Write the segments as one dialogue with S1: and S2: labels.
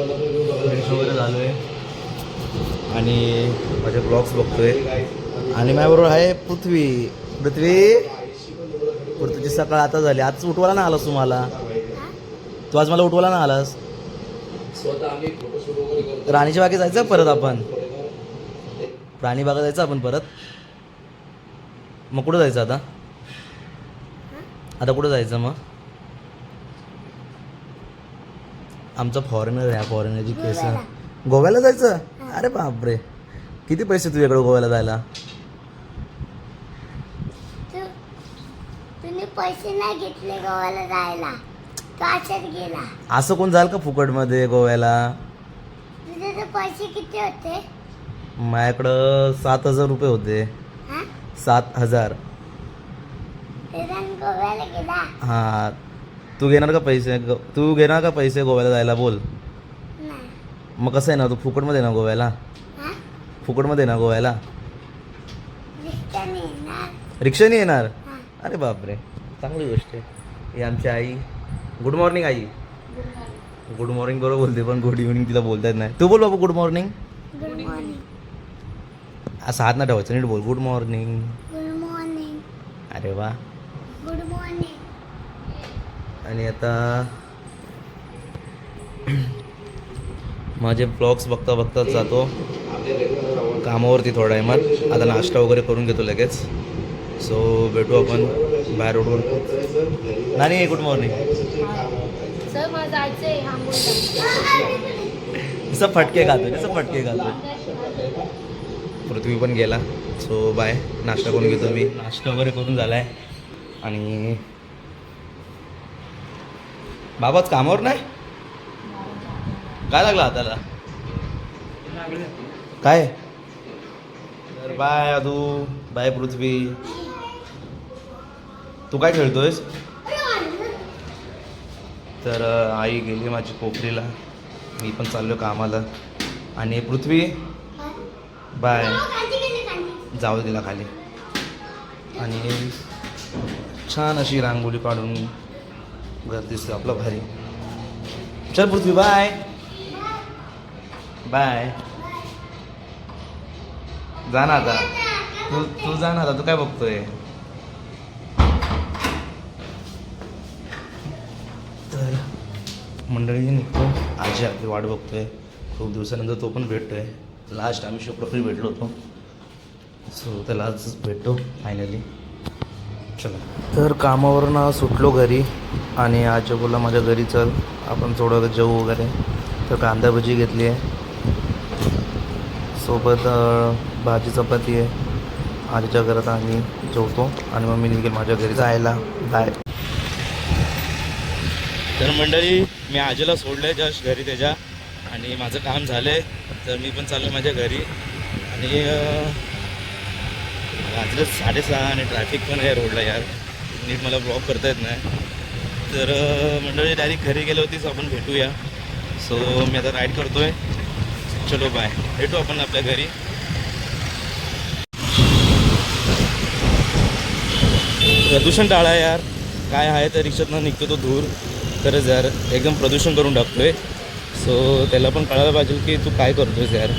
S1: वगैरे झालो आहे आणि माझे ब्लॉग्स बघतोय. आणि माझ्याबरोबर आहे पृथ्वी. पृथ्वी? पृथ्वीची सकाळ आता झाली. आज उठवायला ना आलास तुम्हाला तू आज मला उठवायला ना आलास? राणीच्या बागेत जायचं परत आपण? प्राणी बागा जायचं आपण परत? मग कुठं जायचं आता? आता कुठं जायचं मग? आमचा फॉरेनर आहे फॉरेनरची केस गोव्याला. जायचं? अरे बापरे. किती पैसे तुझ्याकडे गोव्याला जायला?
S2: तुम्ही पैसे नाही घेतले गोव्याला जायला. तू गेला.
S1: असं कोण जाईल का फुकटमध्ये गोव्याला?
S2: तुझे तर पैसे किती होते?
S1: माझ्याकडं सात हजार रुपये होते.
S2: हा?
S1: सात हजार.
S2: ते जाऊन गोव्याला गेला.
S1: हां. तू घेणार का पैसे? ग- तू घेणार का पैसे गोव्याला जायला? बोल.
S2: नाही.
S1: मग कसं आहे ना तू फुकटमध्ये ना गोव्याला?
S2: हा?
S1: फुकटमध्ये ना गोव्याला?
S2: रिक्षाने येणार.
S1: रिक्षाने येणार?
S2: हा.
S1: अरे बापरे. चांगली गोष्ट आहे. ही आमची आई. गुड मॉर्निंग आई. गुड मॉर्निंग बरोबर बोलते पण गुड इव्हनिंग तिला बोलता येत नाही. तू बोल बाबू गुड मॉर्निंग
S2: गुड मॉर्निंग
S1: असं हात ना ठेवायचं नीट बोल. गुड मॉर्निंग
S2: गुड मॉर्निंग
S1: अरे वा.
S2: गुड मॉर्निंग
S1: आणि आता माझे ब्लॉग्स बघता बघताच जातो. कामावरती थोडा टायमात आता नाश्ता वगैरे करून घेतो लगेच. सो भेटू आपण बाहेर रोडवर नानी गुड मॉर्निंग कसं फटके खातो कसं फटके खातो. पृथ्वी पण गेला. सो बाय नाश्ता करून घेतो मी. नाश्ता वगैरे करून झाला आहे आणि बाबाच कामावर नाही? काय लागला हाताला? काय? तर बाय अदू बाय पृथ्वी. तू काय खेळतोयस? तर आई गेली माझी कोपरीला मी पण चाललो कामाला. आणि पृथ्वी? बाय. जाऊ दिला खाली. आणि छान अशी रांगोळी काढून घर दिसतं आपलं भारी. चल पृथ्वी बाय बाय जा ना आता. तू तू जा ना आता. तू काय बघतोय? तर मंडळी निघतो आजी आपली वाट बघतोय. खूप दिवसानंतर तो पण भेटतोय. लास्ट आम्ही शुक्रवारी भेटलो होतो. सो त्याला आज भेटतो फायनली चला. तर कामावरनं सुटलो घरी आणि आजी बोलला माझ्या घरी चल आपण थोडं जेवू वगैरे. तर कांदा भजी घेतली आहे. सोबत भाजी चपाती आहे. आजीच्या घरात आम्ही जेवतो आणि मग मी निघेल माझ्या घरी जायला. बाय. तर मंडळी मी आजीला सोडलं आहे जस्ट घरी त्याच्या. आणि माझं काम झालं आहे तर मी पण चाललो माझ्या घरी. आणि अं, रात्री साडेसहा आणि ट्रॅफिक पण आहे रोडला यार. नीट मला ब्लॉक करता येत नाही. तर मंडळी डायरेक्ट घरी गेलो होतीच आपण भेटूया. सो मी आता राईड करतोय. चलो बाय भेटू आपण आपल्या घरी. प्रदूषण टाळा यार. काय आहे तर रिक्षातनं निघतो तो धूर. खरंच यार एकदम प्रदूषण करून टाकतोय. सो त्याला पण कळायला पाहिजे की तू काय करतोयस यार.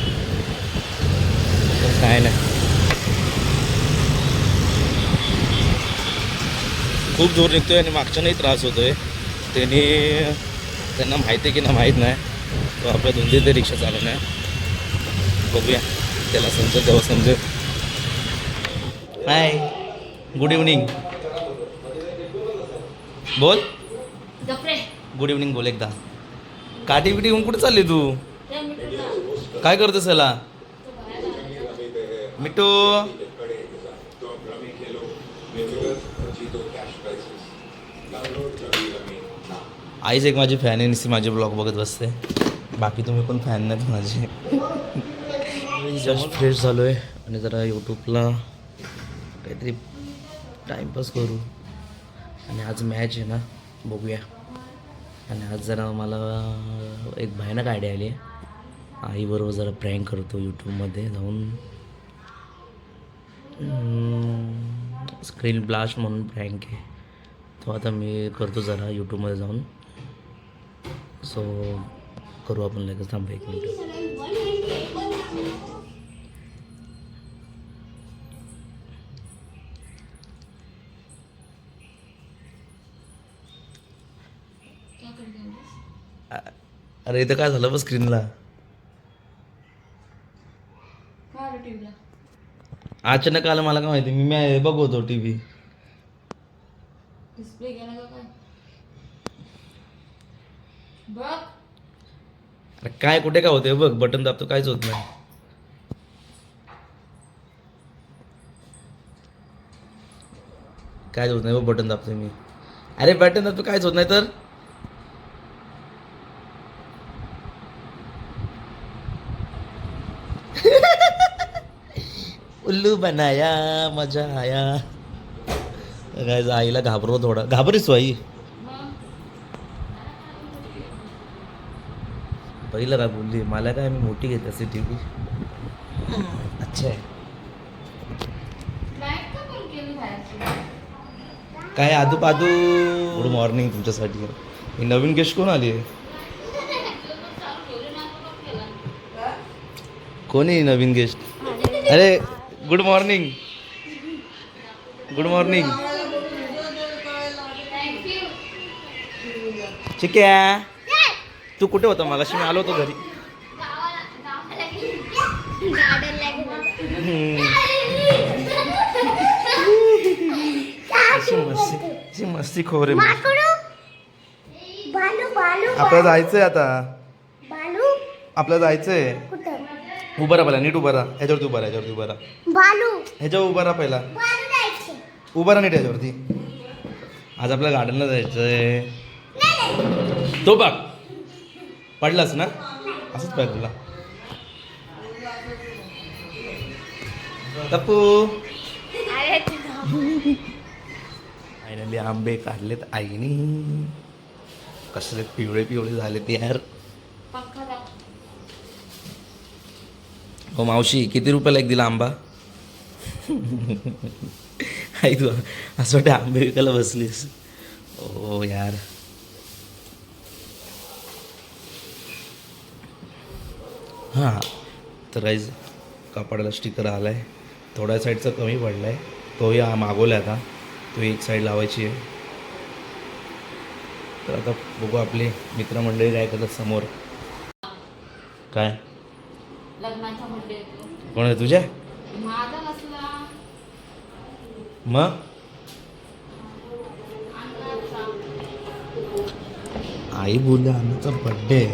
S1: काय नाही. खूप दूर निघतोय आणि मागच्यानंही त्रास होतोय. त्यांनी त्यांना माहिती आहे की ना माहीत नाही. तो आपल्या दोन ते रिक्षा चालवणं आहे बघूया. त्याला समजेल तेव्हा समजेल. हाय गुड इव्हनिंग बोल. गुड इव्हनिंग बोल एकदा. काठी बिटी येऊन कुठे चालली तू? काय करतोस याला? मिठू. आईच एक माझी फॅन आहे निस्ती माझे ब्लॉग बघत बसते. बाकी तुम्ही पण फॅन नाहीत माझे. जस्ट फ्रेश झालो आहे आणि जरा यूट्यूबला काहीतरी टाईमपास करू. आणि आज मॅच आहे ना बघूया. आणि आज जरा मला एक भयानक आयडिया आली आहे. आईबरोबर जरा प्रँक करतो यूट्यूबमध्ये जाऊन. स्क्रीन ब्लास्ट म्हणून प्रँक आहे. तो आता मी करतो जरा यूट्यूबमध्ये जाऊन. सो करू आपण लगेच थांबू एक मिनिट. अरे इथं काय झालं बघ स्क्रीनला अचानक आलं मला काय माहिती मी मी बघवतो टी व्ही
S3: डिस्प्ले गेला का काय बघ
S1: अरे काय कुठे काय होते बघ बटन दाबतो काहीच होत नाही. काहीच होत नाही बघ बटन दाबतोय मी. अरे बटन दाबतो काहीच होत नाही तर? उल्लू बनाया मजा आया. काय आईला घाबरव थोडा. घाबरीस हो, आई. पहिलं काय बोलली? मला काय मी मोठी घेत असे टी व्ही अच्छा. आहे काय आदू पादू? गुड मॉर्निंग तुमच्यासाठी. ही नवीन गेस्ट कोण आली आहे कोणी ही नवीन गेस्ट अरे गुड मॉर्निंग गुड मॉर्निंग ठीक आहे. तू कुठे होता मगाशी? मी आलो होतो घरी. मस्ती अशी मस्ती खोर आपल्याला जायचंय आता.
S2: बालू.
S1: आपल्याला जायचंय.
S2: कुठं?
S1: उभा राहा पहिला नीट उभा राहा. ह्याच्यावरती उभा राहा ह्याच्यावरती उभा राहा.
S2: बालू.
S1: ह्याच्यावर उभा राहा पहिला. उभा राहा नीट ह्याच्यावरती. आज आपल्या गार्डनला जायचंय. तो बघ. पडलास ना? असंच पाहिजे तुला. तप्पू. फायनली आंबे काढलेत आईनी. कसले पिवळे पिवळे झालेत यार. हो मावशी किती रुपयाला एक दिला आंबा? आई तू असं वाटतं आंबे विकायला बसलीस. ओ यार. हां. तर गाईज कापडाला स्टिकर आला आहे थोड्या साईडचा कमी पडला आहे तोही हा मागवला आहे आता. तो एक साईड लावायची आहे. तर आता बघू आपले मित्रमंडळी काय करतात समोर. काय? कोण आहे तुझ्या? मग? आई बोलली अन्नाचा बड्डे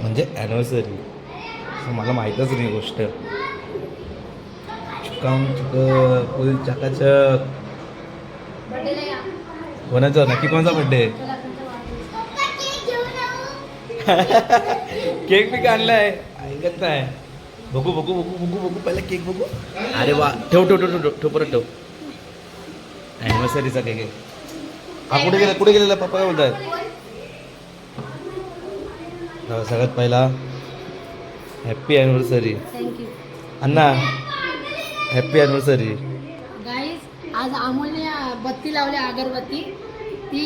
S1: म्हणजे ॲनिव्हर्सरी मला माहीतच नाही गोष्ट. चुकाम चुक फुल चकाचक कोणाचा? नक्की कोणाचा बड्डे केक बी आणलाय ऐकत नाही. बघू बघू बघू बघू बघू पहिला केक बघू. अरे वा. ठेव ठेव ठेव ठेव ठेव परत ठेव. ॲनिव्हर्सरीचा केक आहे. हा कुठे गेला? कुठे गेलेला? पप्पा काय बोलतात सगळ्यात पहिला हॅप्पी ॲनिव्हर्सरी
S3: थँक्यू
S1: अण्णा हॅप्पी ॲनिव्हर्सरी
S3: गाईज आज अमोलने बत्ती लावली अगरबत्ती. ती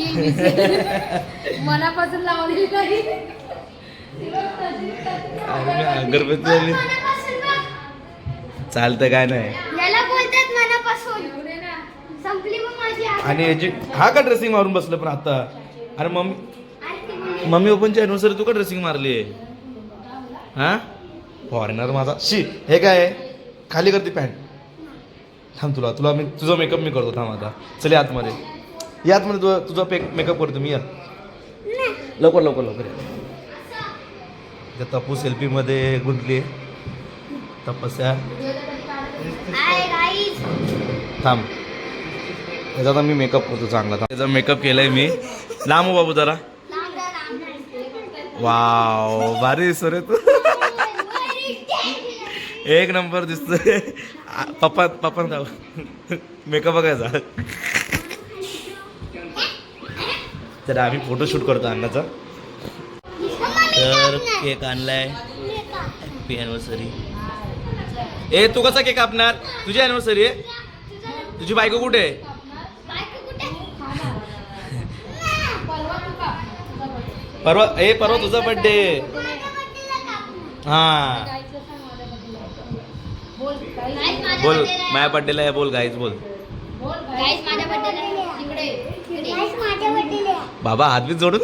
S3: मनापासून लावली काही
S1: अगरबत्ती आली. चालतं काय नाही.
S2: याला बोलतात मनापासून. संपली मग माझी आग.
S1: आणि याची हा का ड्रेसिंग मारून बसलं पण आता? अरे मम्मी
S2: आणि ती बोलली,
S1: मम्मी ओपनची ॲनिव्हर्सरी तू का ड्रेसिंग मारली? आहे हां? फॉरेनर माझा. शी हे काय आहे? खाली करते पॅन्ट थांब तुला तुला मी तुझा मेकअप मी करतो थांब आता. चल या आतमध्ये. या आतमध्ये तुझा तुझा पेक मेकअप करतो मी या. लवकर लवकर लवकर या. तपू सेल्फीमध्ये गुंतली. तपस्या. थांब. त्याचा आता मी मेकअप करतो चांगला. थांब. त्याचा मेकअप केलाय मी. लांब हो बाबू जरा. वाव भारी दिसतो रे तू. एक नंबर दिसतोय. पप्पा पप्पा जाऊ. मेकअप बघायचा. तर आम्ही फोटोशूट करतो अन्नाचा तर केक आणलाय. हॅपी अॅनिव्हर्सरी ए तू कसा केक कापणार? तुझी अॅनिव्हर्सरी आहे? तुझी बायको कुठे आहे?
S3: परवा
S1: परवा ए परवा तुझा बर्थडे हा.
S3: बोल गाईस
S2: गाईस माझ्या
S1: बोल
S2: birthday ला-
S1: माझ्या बर्थडेला आहे बोल गाईज बोल बाबा हात बीत जोडून.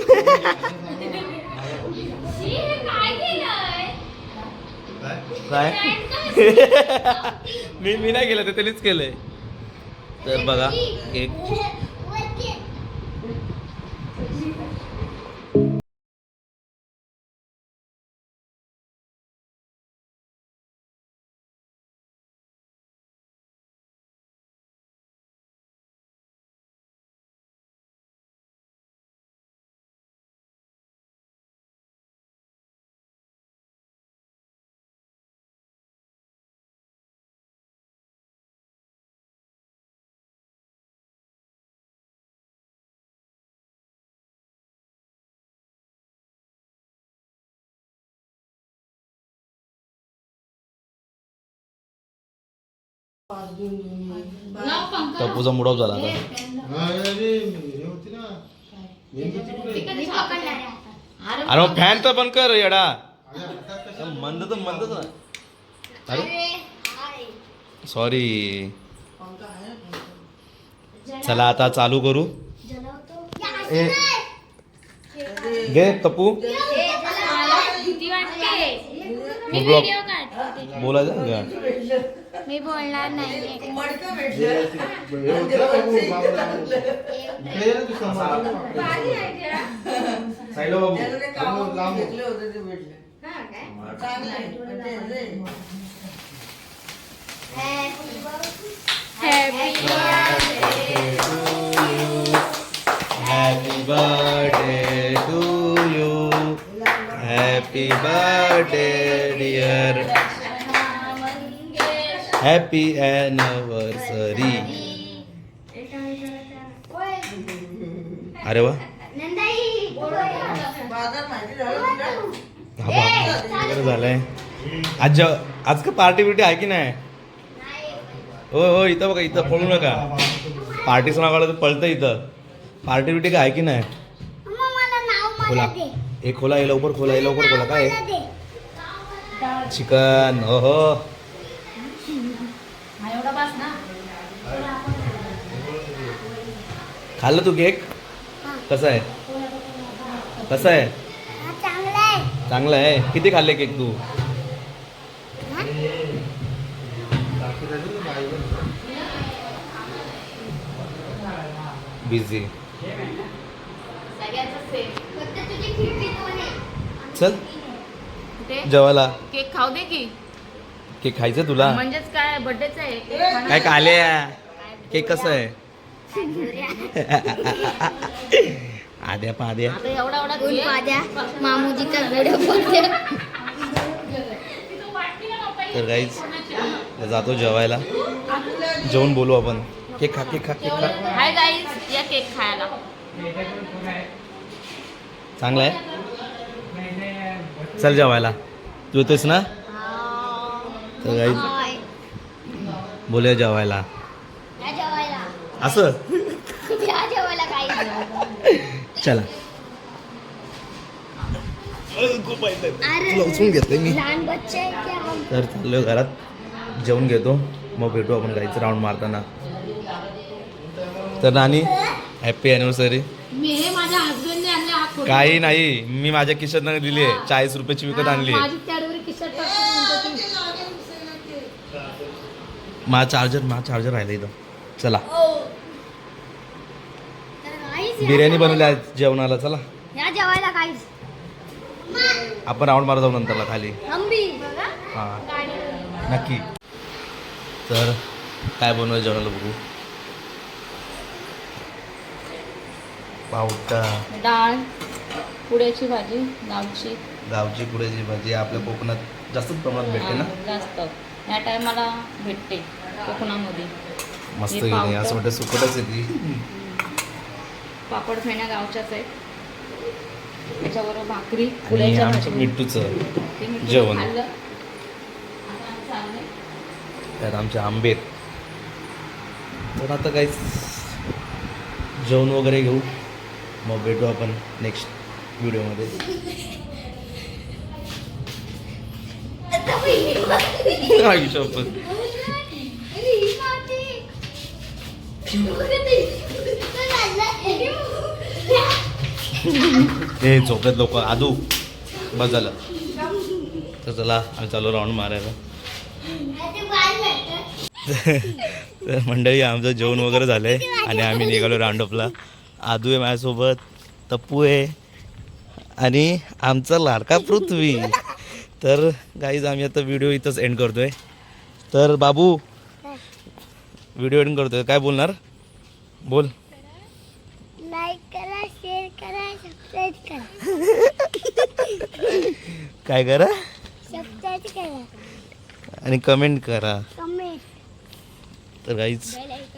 S1: काय मी मी नाही केलं ते त्यांनीच केलंय. तर बघा केक
S3: लाव पंखा
S1: टप्पूचा मूड ऑफ झाला आता
S2: मी पकडणार आहे आता.
S1: अरे फॅन तर बंद कर येडा. मंद तर मंदच ना अरे. सॉरी चला आता चालू करू. घे बोलायचं का?
S2: मी बोलणार नाही
S1: Happy birthday to you. Happy birthday, dear. Happy anniversary अरे वा. हा बरं झालंय. आज जेव- आज का पार्टी बिर्टी आहे की नाही? हो हो इथं बघा इथं पळू नका. पार्टी सणाकडे तर पळतं इथं. पार्टी बिर्टी काय आहे की नाही? खोला. हे खोला हे लवकर खोला हे लवकर खोला. काय चिकन. हो हो खाल्लं तू केक? कसं आहे? कसं आहे?
S2: हा, चांगलं आहे.
S1: किती खाल्ले केक तू? बिझी चल. जेवायला.
S3: केक खाऊ दे की?
S1: केक खायचं तुला?
S3: म्हणजेच काय बर्थडेच आहे.
S1: काय काले केक कसं आहे? आद्या पाद्या
S3: एवढा
S2: गोड्या पाद्या
S1: तर गाईच जातो जेवायला. जेवून बोलू आपण. केक खा केक खा केक खा.
S3: हाय गाईज या केक खायला.
S1: चांगला आहे? चल जेवायला. तू येतोयस ना? तर
S2: हाय.
S1: बोलूया जेवायला. असं?
S2: काही
S1: चला उचलून घेतोय मी. तर चाललोय घरात. जेवण घेतो. मग भेटू आपण गाईचं राऊंड मारताना. तर नानी हॅपी
S3: खोटा.
S1: काही नाही. मी माझ्या खिशात दिली आहे चाळीस रुपयाची विकत आणली
S3: माझा
S1: चार्जर माझा चार्जर राहिला इथं. चला.
S2: या
S1: बिर्याणी बनवली आहे जेवणाला चला.
S2: या जेवायला काहीच
S1: आपण राऊंड मारा जाऊ नंतरला खाली.
S2: हंबी. बघा
S1: हां. नक्की. तर काय बनवायचं जेवणाला बघू? पावटा.
S3: डाळ पुड्याची भाजी गावची
S1: गावची कुड्याची भाजी आपल्या कोकणात जास्त प्रमाणात भेटते ना?
S3: हा, जास्त. या टायमाला भेटते कोकणामध्ये
S1: मस्त
S3: हे.
S1: असं वाटतं सुकटच आहे ती
S3: पापड फेण्या गावच्याच आहेत त्याच्याबरोबर भाकरी
S1: आणि
S3: पुड्याच्या
S1: आमचं
S3: भाजी
S1: मिट्टूचं
S3: ते मी
S1: जेवण.
S3: खाल्लं आता चाललंय.
S1: त्यात आमचे आंबे आहेत. तर आता काहीच जेवण वगैरे घेऊ मग भेटू आपण नेक्स्ट व्हिडिओमध्ये आई शपथ हे झोपेत लोक आदू बस झालं. तर चला आम्ही चालू राऊंड मारायला. तर मंडळी आमचं जेवण वगैरे झालं आहे आणि आम्ही निघालो राऊंडअपला आदू आहे माझ्यासोबत तप्पू आहे आणि आमचा लाडका पृथ्वी. तर गाईज आम्ही आता व्हिडिओ इथंच एंड करतोय. तर बाबू व्हिडिओ एंड करतोय. काय बोलणार? बोल.
S2: लाईक करा शेअर करा सबस्क्राईब करा.
S1: काय करा?
S2: सबस्क्राईब करा.
S1: आणि कमेंट करा.
S2: कमेंट
S1: तर गाईज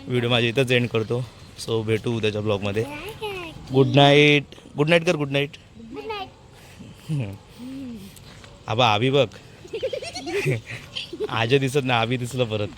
S1: व्हिडिओ माझ्या इथंच एंड करतो. सो भेटू उद्याच्या ब्लॉगमध्ये गुड नाईट गुड नाईट कर गुड नाईट आबा आबी बघ. आजे दिसत ना आबी दिसलं परत.